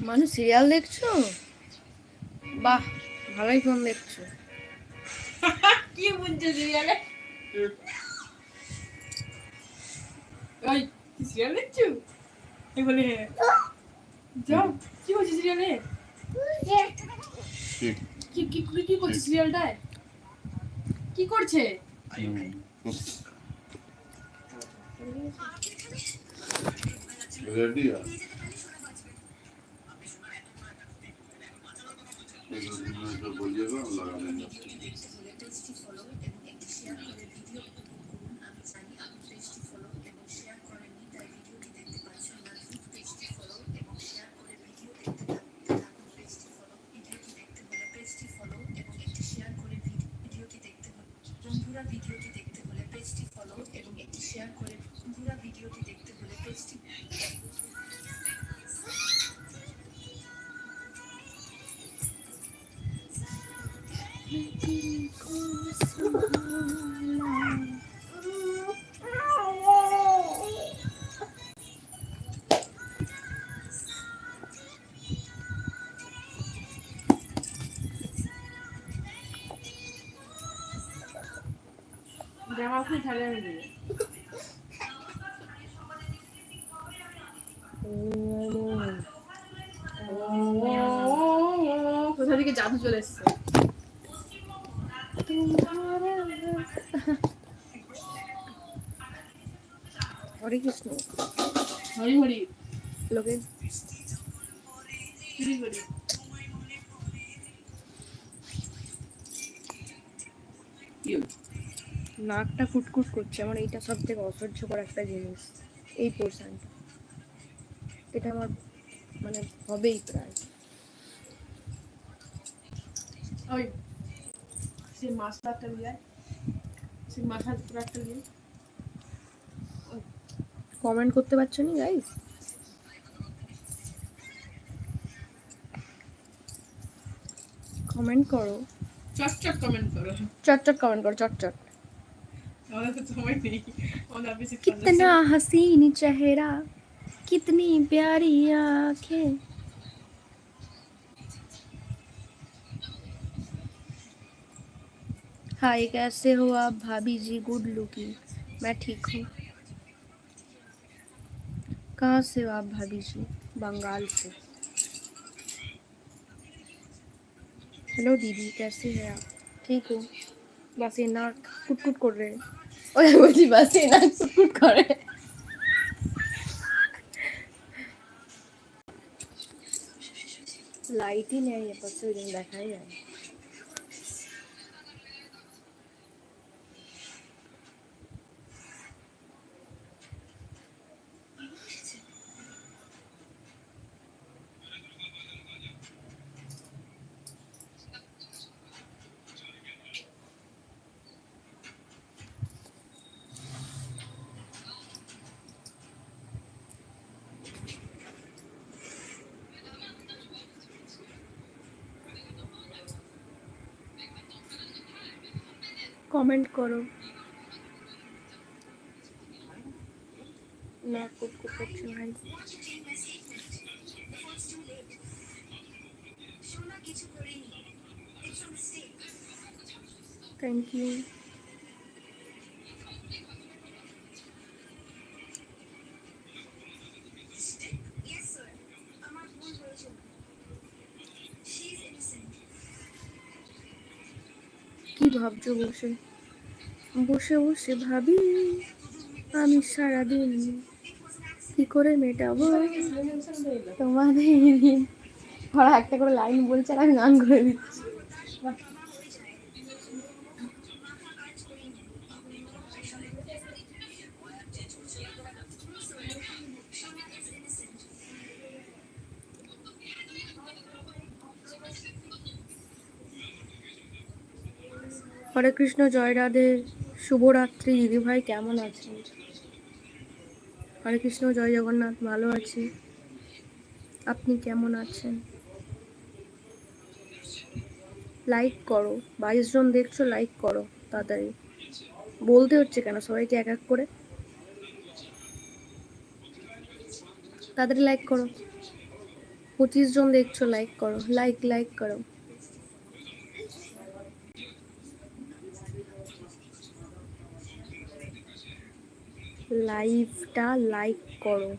মানুষ সিরিয়াল দেখছ? বাহ ভালোই ফোন দেখছ। কি বুঝছ সিরিয়ালে ওই সিরিয়াল দেখছ? এই বলে যাও কি হচ্ছে সিরিয়ালে কি? কি কি- করছে সিরিয়ালটায় কি করছে? রেডি বলিয়েগা লাগানো বন্ধুরা ভিডিওটি দেখতে হলে পেজটি ফলো এবং একটি শেয়ার করে বন্ধুরা ভিডিওটি দেখতে হলে পেজটি জামা খুলে ছাড়ে আমি দিই কোথা থেকে জাদু চলে এসছে হরে কৃষ্ণ হরি হরি লোকে হরি হরি কি নাকটা কুটকুট করছে আমার এইটা সব থেকে অসহ্য করা একটা জিনিস এই পোর্শনটা। এটা আমার মানে হবেই প্রায়। ওই সে মাছটা নিয়ে। সে উপর একটা নিয়ে কমেন্ট করতে পারছ না গাইস কমেন্ট করো। চট চট কমেন্ট করো। চট চট কমেন্ট করো চট। कितना हसीन चेहरा, कितनी प्यारी आँखें। हाय कैसे हो आप भाभी जी गुड लुकिंग मैं ठीक हूँ। कहाँ से हो आप भाभी जी? बंगाल से। हेलो दीदी, कैसे हैं आप? ठीक हो। बस ये ना कुट कुट कर रहे हैं। ওই বুঝি বাসে না কুটকুট করে। লাইটই নেই ওই জন্য দেখাই যায় কমেন্ট করো না কুটকুট করছে ভাই সোনা ভাবছ বসে? বসে বসে ভাবি, আমি সারাদিন কি করে মেটাবো? তোমাদের একটা করে লাইন বলছে আর আমি গান করে দিচ্ছি। হরে কৃষ্ণ জয় রাধে, শুভরাত্রি। দিদিভাই কেমন আছেন? হরে কৃষ্ণ জয় জগন্নাথ, ভালো আছি। আপনি কেমন আছেন? লাইক করো। বাইশ জন দেখছ লাইক করো তাড়াতাড়ি। বলতে হচ্ছে কেন? সবাইকে এক এক করে। তাড়াতাড়ি লাইক করো। পঁচিশ জন দেখছ লাইক করো। লাইক লাইক করো। লাইভটা লাইক করো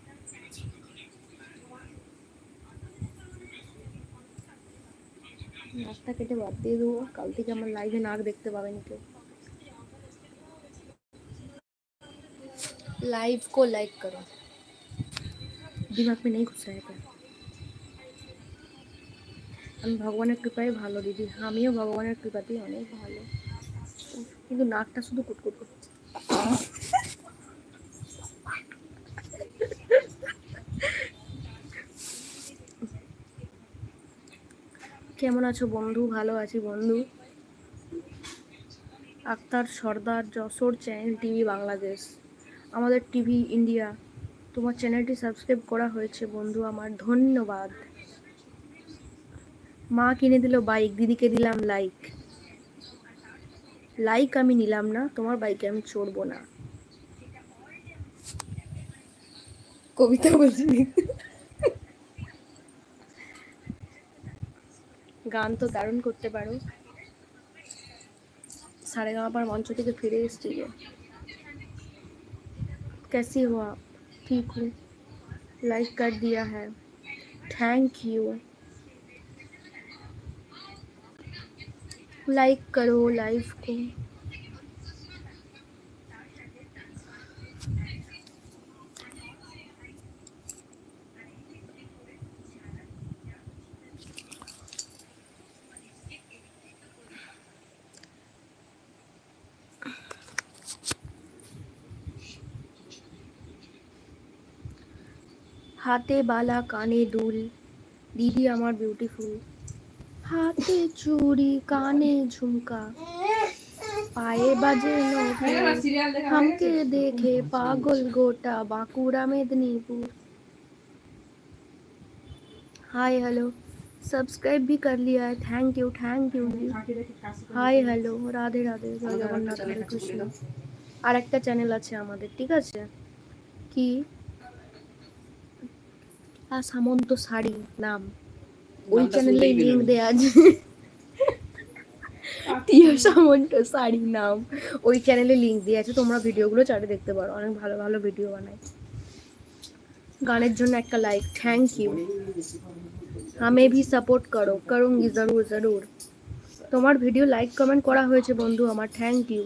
নাকটা কেটে বাদ দিয়ে দেবো কাল থেকে আমার লাইভে নাক দেখতে পাবেন কেউ लाइव को लाइक करो दिमाग में नहीं घुस रहेगा আমি ভগবানের কৃপায় ভালো দিদি আমিও ভগবানের কৃপাতেই অনেক ভালো কিন্তু নাকটা শুধু কুটকুট করছে কেমন আছো বন্ধু? ভালো আছি বন্ধু। Akhtar Sardar Jessore channel TV Bangladesh. আমাদের টিভি ইন্ডিয়া। তোমার চ্যানেলটি সাবস্ক্রাইব করা হয়েছে বন্ধু, আমার ধন্যবাদ। মা কিনে দিল বাইক দিদিকে দিলাম লাইক লাইক আমি নিলাম না, তোমার বাইকে আমি চড়বো না। কবিতা বলছি। গান তো দারুণ করতে পারো সাড়ে গামাপার মঞ্চ থেকে ফিরে এসছি যে कैसी हो आप ठीक हूँ लाइक कर दिया है थैंक यू लाइक करो लाइव को হাতে বালা কানে দুল দিদি আমার বিউটিফুল হাতে চুড়ি কানে ঝুমকা পায়ে বাজে নৌকা সিরিয়াল দেখা हमके देखे पागल गोटा Bankura Medinipur hi hello subscribe भी कर लिया है थैंक यू थैंक यू जी ফাঁকি রেখে কাজ করে। হাই হ্যালো রাধে রাধে জয় জগন্নাথ হরে কৃষ্ণ আর একটা চ্যানেল আছে আমাদের ঠিক আছে কি শ্বেতা সামন্ত শাড়ি নাম। ওই চ্যানেলে লিঙ্ক দেয়া আছে। টিয়া সামন্ত শাড়ি নাম। ওই চ্যানেলে লিঙ্ক দিয়ে আছে তোমরা ভিডিওগুলো চাটে দেখতে পারো। অনেক ভালো ভালো ভিডিও বানায়। গানের জন্য একটা লাইক থ্যাংক ইউ আমি ভি সাপোর্ট করো করুঙ্গি জরুর জরুর তোমার ভিডিও লাইক কমেন্ট করা হয়েছে বন্ধু আমার থ্যাংক ইউ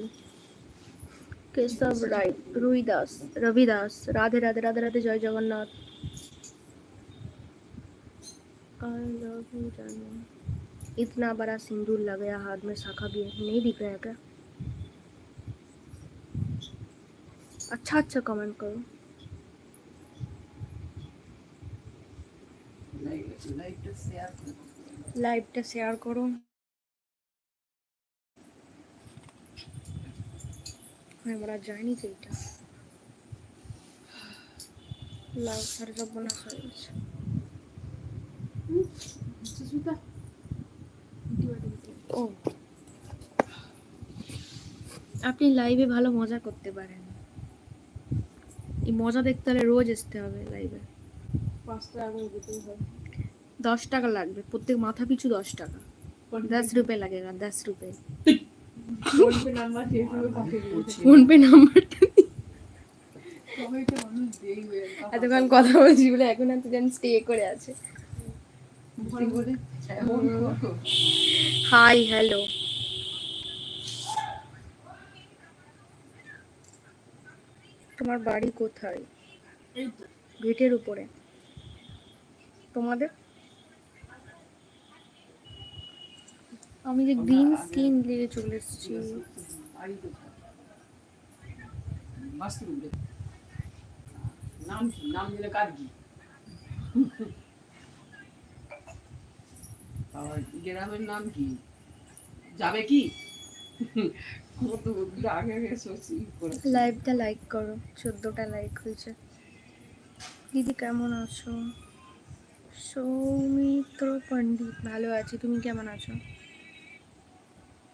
কেশব রায় রুই দাস রবি দাস রাধে রাধে রাধে রাধে জয় জগন্নাথ। आई लव यू जानू इतना बड़ा सिंदूर लग गया हाथ में शाखा भी है नहीं दिख रहा है क्या अच्छा अच्छा कमेंट करो লাইভটা শেয়ার করো আমরা জানি তো এটা লাভ সারে সব বোনা হয়ে গেছে সুস্মিতা, ও আপনি লাইভে ভালো মজা করতে পারেন। এই মজা দেখতে হলে রোজ আসতে হবে লাইভে দশ টাকা লাগবে প্রত্যেক মাথা পিছু দশ টাকা। দশ রুপে লাগে না দশ রুপে। ফোনপে নাম্বারটা এতক্ষণ কথা বলছি বলে এখন তো জানি স্টে করে আছে। Hi, hello. তোমার বাড়ি কোথায়? গেটের উপরে। তোমাদের? আমি যে গ্রিন স্কিন নিয়ে চলে এসেছি? নাম নাম দিলে কার কি? গ্রামের নাম কি? যাবে কি? কত আগে লাইভটা লাইক করো চোদ্দোটা লাইক হয়েছে। দিদি কেমন আছো? সৌমিত্র পণ্ডিত ভালো আছি। তুমি কেমন আছো?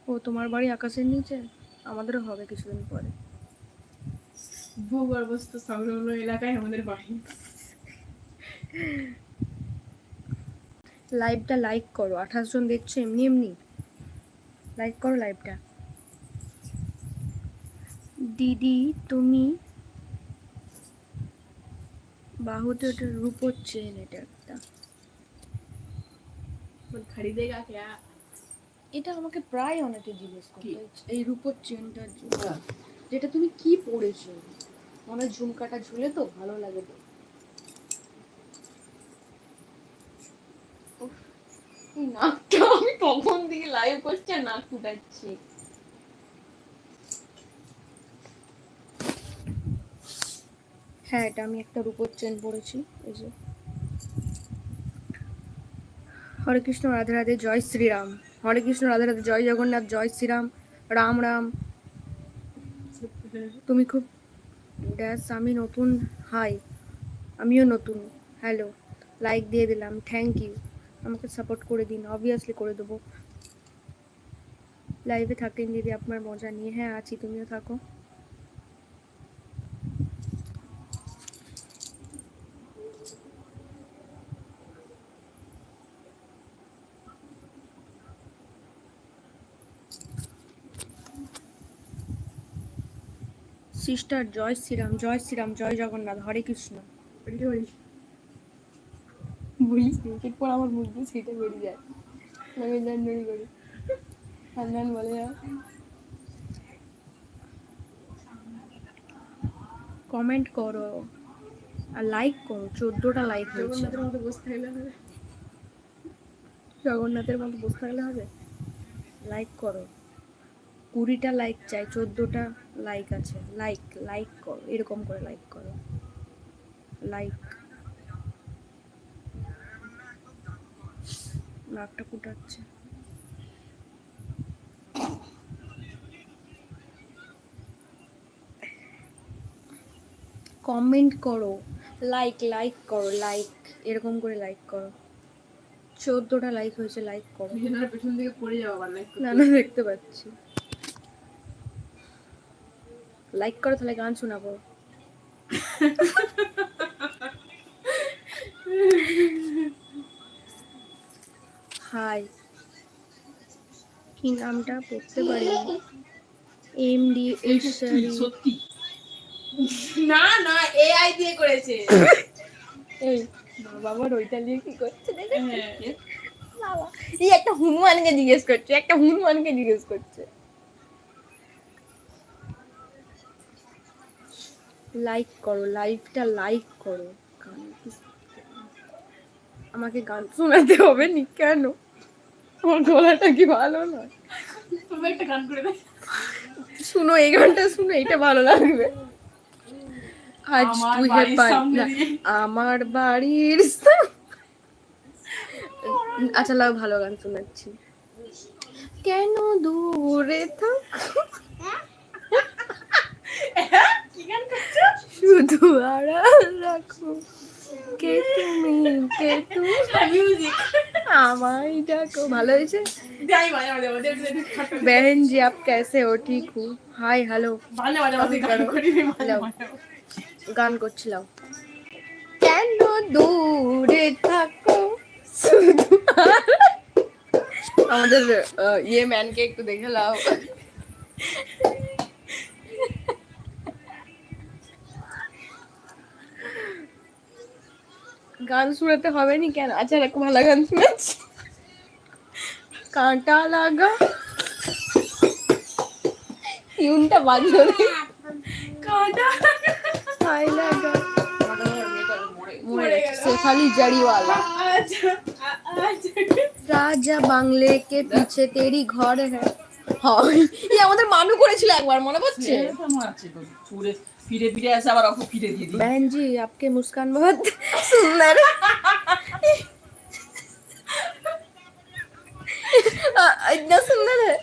ও তোমার বাড়ি আকাশের নিচে? আমাদেরও হবে কিছুদিন পরে। ভূগর্ভস্থ সংলগ্ন এলাকায় আমাদের বাড়ি। লাইভটা লাইক করো। আঠাশ জন দেখছ এমনি এমনি। লাইক করো লাইভটা দিদি তুমি? বাহুতে ওটা রূপোর চেন এটা একটা। খরিদে এটা আমাকে প্রায় অনেকে জিজ্ঞেস করে এই রূপর চেনটার জন্য। যেটা তুমি কি পরেছো মনে ঝুমকাটা ঝুলে তো ভালো লাগে তো। এই নাকটা আমি কখন থেকে লাইভ করছি আর নাক ফুটাচ্ছি হ্যাঁ এটা আমি একটা রূপোর চেন পরেছি এই যে। হরে কৃষ্ণ, রাধে রাধে, জয় শ্রীরাম। হরে কৃষ্ণ, রাধে রাধে, জয় জগন্নাথ, জয় শ্রীরাম। রাম রাম। তুমি খুব ড্যাশ, আমি নতুন, হাই। আমিও নতুন। হ্যালো, লাইক দিয়ে দিলাম। Thank you. আমাকে সাপোর্ট করে দিন অবভিয়াসলি করে দেবো। লাইভে থাকেন দিদি আপনার মজা নিয়ে। হ্যাঁ আছি, তুমিও থাকো। সিস্টার জয় শ্রীরাম জয় শ্রীরাম, জয় জগন্নাথ, হরে কৃষ্ণ। বলিস নি পর আমার মুখ দিয়ে সেটা বেরিয়ে যায়। আমি দণ্ডি করি। হান্নান বলে হ্যাঁ? না কমেন্ট করো আর লাইক করো চোদ্দোটা লাইক জগন্নাথের মতো বসে থাকলে হবে। জগন্নাথের মতো বসে থাকলে হবে? লাইক করো। কুড়িটা লাইক চাই চোদ্দোটা লাইক আছে। লাইক লাইক করো এরকম করে লাইক করো। লাইক নাকটা কুটাচ্ছে। কমেন্ট করো। লাইক লাইক করো লাইক এরকম করে লাইক করো। চোদ্দটা লাইক হয়েছে লাইক করো। পেছন দিকে পড়ে না না দেখতে পাচ্ছি। লাইক করো তাহলে গান শোনাবো। হাই। কি নামটা পড়তে পারি এম ডি সত্যি? না না এআই দিয়ে করেছে। এই বাবার ওইটা নিয়ে কি করছে হ্যাঁ। বাবা এই একটা হনুমানকে জিজ্ঞেস করছে একটা হনুমানকে জিজ্ঞেস করছে। লাইক করো লাইভটা লাইক করো। গান আমাকে গান শোনাতে হবে নি কেন? আমার গলাটা কি ভালো নয়। তুমি একটা গান করে দে শুনো এই গানটা শুনো এটা ভালো লাগবে। আজ তুই হে। আমার বাড়ির আচ্ছা লাও ভালো গান শোনাচ্ছি। কেন দূরে থাক? করছ? শুধু আড়াল রাখো। কে তুমি? কে তুমি? আমায় ডাকো। ভালো হয়েছে? বেহেন জি আপ কেসে? ও ঠিক হু। Hi hello. গান করছিলাম। কেন দূরে থাকো? শুধু আমাদের ইয়ে ম্যানকে একটু দেখে লাও। গান শুনাতে হবে নি কেন? আচ্ছা একটা ভালো গান শুনেছি। কাঁটা লাগা। টিউনটা বাজলো কাটা হাই লাগা। শেফালি জড়িওয়ালা আচ্ছা আচ্ছা। রাজা বাংলে কে পিছে তেরি ঘর হ্যাঁ হয় এই আমাদের মানু করেছিল একবার মনে পড়ছে পুরে ফিরে ফিরে আসে আবার অফ ফিরে দিয়ে দিই बहन जी आपके मुस्कान बहुत सुंदर है आ, इतना सुंदर है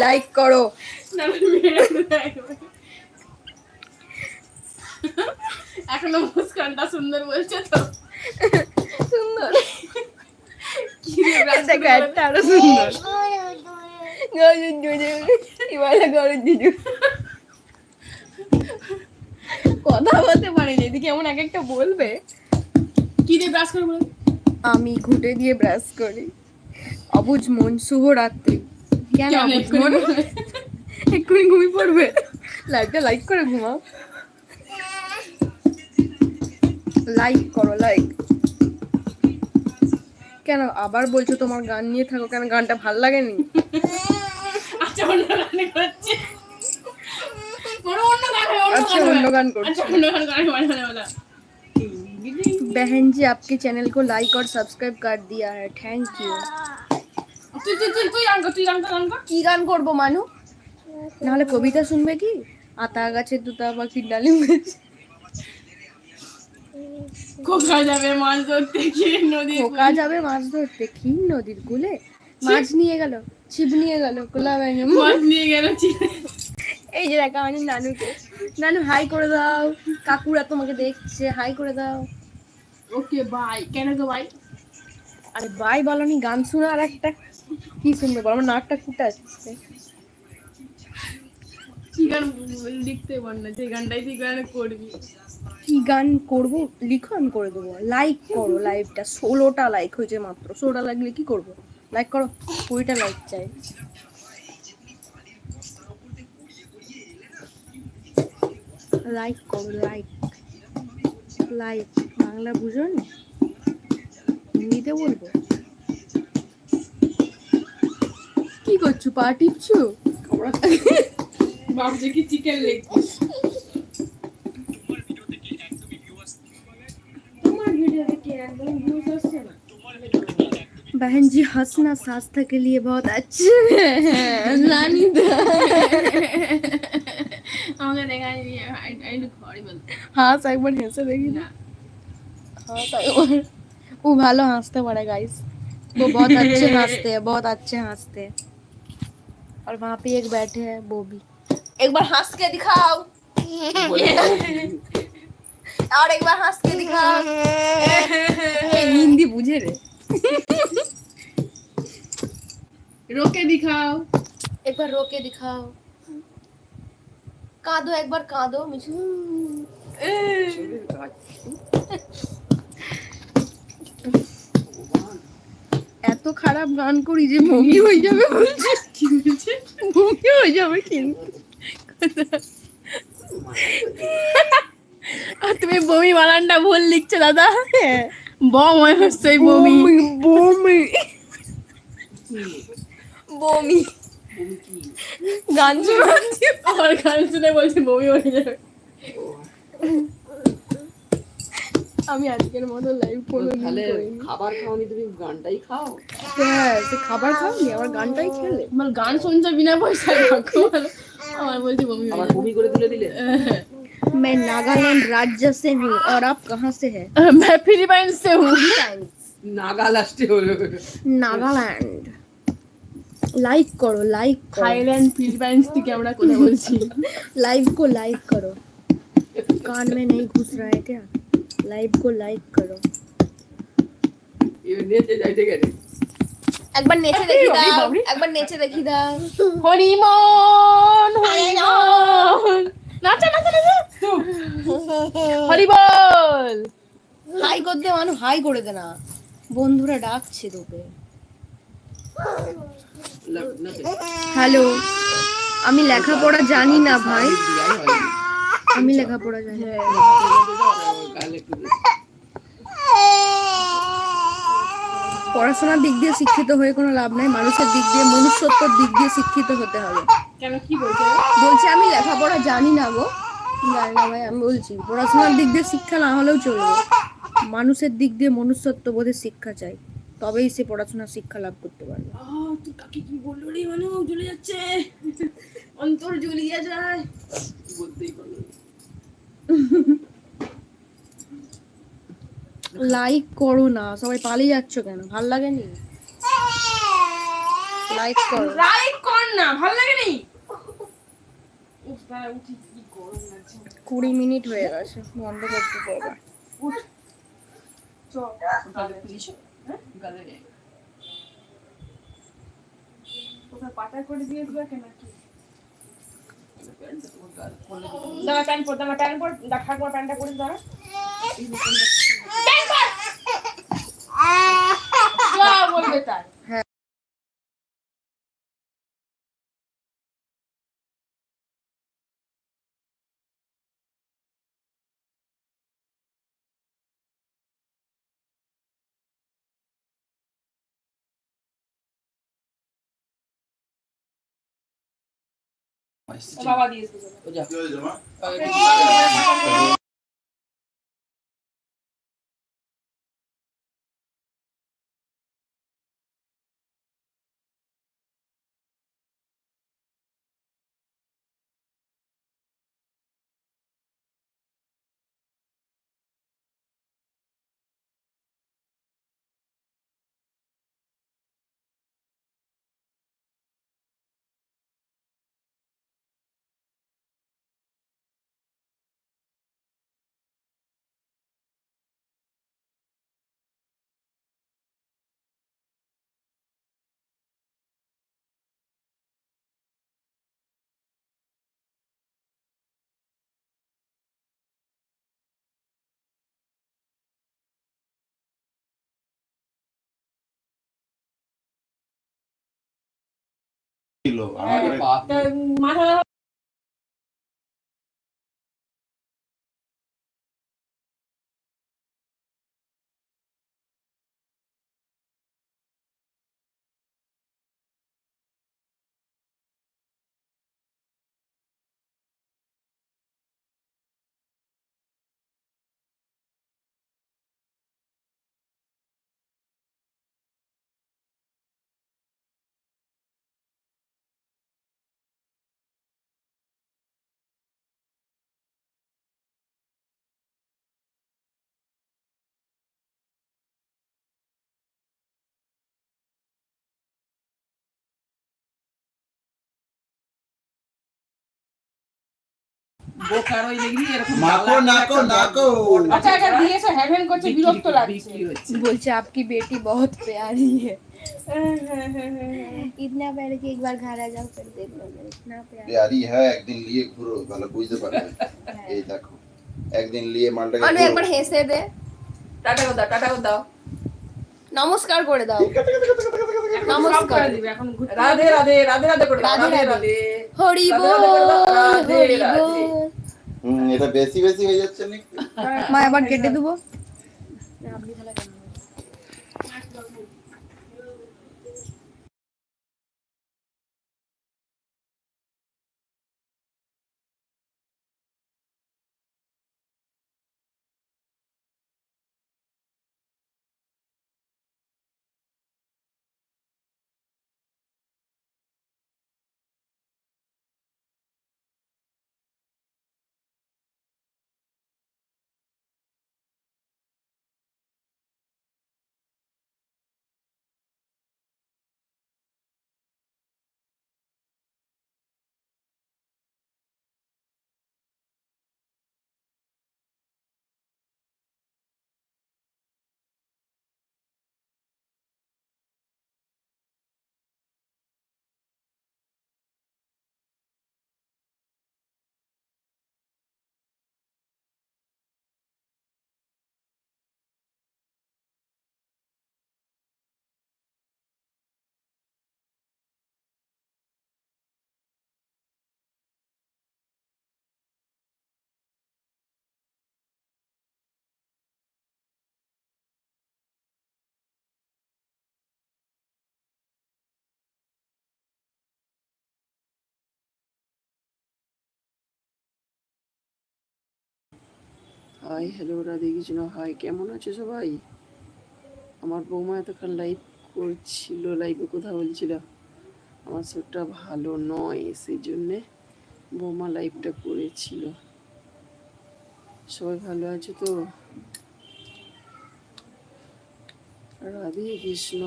लाइक करो না, মেরে দেয়। এখনো মুস্কানটা সুন্দর বলছে তো সুন্দর। কি দেখো একটা আরও সুন্দর। গরুর দুধু এবার গরুর দুধু কথা বলতে পারিনি এদিকে এমন এক একটা বলবে? কি দিয়ে ব্রাশ করে বলো। আমি ঘুটে দিয়ে ব্রাশ করি। অবুজ মন শুভরাত্রি কেন কেন এক্ষুনি মন? এক্ষুনি ঘুমিয়ে পড়বে। লাইকটা লাইক করে ঘুমাও। লাইক করো লাইক। কেন আবার বলছো তোমার গান নিয়ে থাকো কেন গানটা ভাল লাগেনি আচ্ছা অন্য গানে করছে বড় অন্য গান হয়, অন্য আচ্ছা, গান হয়। অন্য গান করছে। আচ্ছা অন্য গান গানে মানে মানে বলা बहन जी आपके चैनल को लाइक और सब्सक्राइब कर दिया है थैंक यू তুই তুই তুই তুই গান কর তুই গান কর গান কর কি গান করবো মানু নাহলে কবিতা শুনবে কি আতা গাছে তুতা পাখি ডালিম গাছে কোকা যাবে মাছ ধরতে গিয়ে নদী খোকা যাবে মাছ ধরতে ক্ষীণ নদীর কূলে? মাছ নিয়ে গেল ছিপ নিয়ে গেল কোলা ব্যাঙে। মাছ নিয়ে গেল এই যে দেখা আমাদের নানুকে। নানু হাই করে দাও। কাকুরা তোমাকে দেখছে হাই করে দাও। ওকে বাই কেন গো বাই আরে বাই বলনি গান শোনা আর একটা। কি শুনবে বলো আমার নাকটা ফুটে আসছে। কি গান লিখতে পার না যে গানটাই তুই গান করবি। কি গান করব? লিখো আমি করে দেবো। লাইক করো লাইভটা ষোলোটা লাইক হয়েছে মাত্র। ষোলোটা লাগলে কি করব? লাইক করো। কুড়িটা লাইক চাই। লাইক করো লাইক লাইক বাংলা বুঝো নি? হিন্দিতে বলব? কি করছ? পা টিপছো? ভাবছে কি চিকেন লেগ তোমার बहन जी हंसना स्वास्थ्य के लिए बहुत अच्छे तो है। रानी हाँ। একবার হেসে দেখি না हाँ वो ভালো হাসতে পারে गाइस वो बहुत अच्छे हँसते हैं बहुत अच्छे हँसते हैं। और वहाँ पे एक बैठे हैं वो भी। एक बार हंस के दिखाओ। और एक बार हंस के दिखाओ ए, हिंदी बुझे रे रोके दिखाओ एक बार रो के दिखाओ कादो एक बार कादो मुझे এত খারাপ গান করি যে বমি হয়ে যাবে বলছি কি হয়েছে বমি হয়ে যাবে কিন্তু আর তুমি বমি বানানটা ভুল লিখছো দাদা। বম হয় হচ্ছে বমি। বমি বমি। গান শোনাচ্ছি আমার গান শুনে বলছে বমি হয়ে যাবে। আমি আজকের মতো লাইভ কোনো তাহলে খাবার খাওনি তুমি গানটাই খাও। হ্যাঁ সে খাবার খাওনি আবার গানটাই খেলে। আমার গান শুনছে বিনা পয়সায় রাখো আমার বলছে বমি আবার বমি করে তুলে দিলে? मैं नागालैंड राज्य से हूँ और आप कहाँ से हैं मैं फिलीपाइन से हूँ নাগা লাস্টে হলো नागालैंड लाइक करो लाइक करो থাইল্যান্ড ফিলিপাইন্স থেকে আমরা কথা বলছি लाइव को लाइक करो कान में नहीं घुस रहा है क्या लाइव को लाइक करो এবার নিয়ে যাইতে গেলে একবার নেচে দেখি দাও একবার নেচে দেখি দাও হরিমন হরিমন নাচা নাচা নাচা। হরিবল হাই করতে মানু হাই করে দে না। বন্ধুরা ডাকছে তোকে। হ্যালো। আমি লেখাপড়া জানি না ভাই। আমি লেখাপড়া জানি না। পড়াশোনার দিক দিয়ে শিক্ষিত হয়ে কোনো লাভ নাই মানুষের দিক দিয়ে মনুষ্যত্বর দিক দিয়ে শিক্ষিত হতে হবে। কেন কি বলছে? বলছে আমি লেখাপড়া জানি না গো। জানি না ভাই আমি বলছি পড়াশোনার দিক দিয়ে শিক্ষা না হলেও চলবে। মানুষের দিক দিয়ে মনুষ্যত্ব বোধের শিক্ষা চাই তবেই সে পড়াশোনার শিক্ষা লাভ করতে পারবে। তুই কাকে কি বলল রে মানে জ্বলে যাচ্ছে। অন্তর জ্বলিয়ে যায়। বলতেই পারল। লাইক করো না। সবাই পালিয়ে যাচ্ছ কেন? ভালো লাগেনি? লাইক করো। লাইক কর না। ভালো লাগে নি উফ দাঁড়া উঠি কি গরম লাগছে। কুড়ি মিনিট হয়ে গেছে। বন্ধ করতে পারবে পাটা করে দিয়েছিল কেন কি। দাঁড়া প্যান্ট পর দাঁড়া প্যান্ট পর দা প্যান্টটা পরে দাঁড়া। যা বলবে তাই ও বাবা দিয়েছে ছিল। আমাদের আচ্ছা, বলছে আপকি বেটি বহুত प्यारी ইতনা প্যারে কি একবার ঘর আ যাও করে দেখো ইতনা প্যারে। প্যারি হ্যাঁ একদিন লিয়ে ঘুরো ভালো বুঝতে পারবে। হ্যাঁ। এই দেখো একদিন লিয়ে মালটাকে আরে একবার হেসে দে। টাটা কর দাও টাটা কর দাও। নমস্কার করে দাও। নমস্কার। রাধে রাধে রাধে রাধে করে রাধে রাধে হরি বল হরি বল এটা বেশি বেশি হয়ে যাচ্ছে নাকি? মা আবার কেটে দেবো। আপনি তাহলে hi hello Radhe Krishna, hi, কেমন আছো সবাই? আমার বৌমা এতক্ষণ লাইভ করছিল লাইভে কথা বলছিল। আমার শরীরটা ভালো নয় সেই জন্যে বৌমা লাইভটা করেছিল। সবাই ভালো আছে তো? রাধে কৃষ্ণ,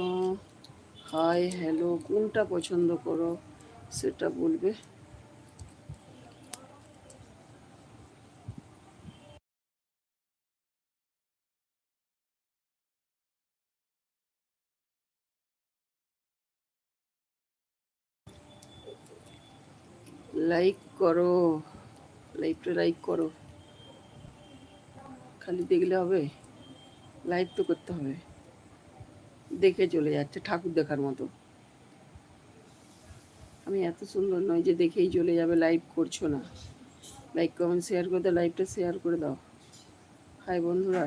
হাই হ্যালো কোনটা পছন্দ করো, সেটা বলবে। লাইক করো লাইভটা লাইক করো। খালি দেখলে হবে লাইভ তো করতে হবে। দেখে চলে যাচ্ছে, ঠাকুর দেখার মতো। আমি এত সুন্দর নয় যে দেখেই চলে যাবে লাইভ করছ না। লাইক কমেন্ট শেয়ার করে দাও লাইভটা শেয়ার করে দাও। হাই বন্ধুরা।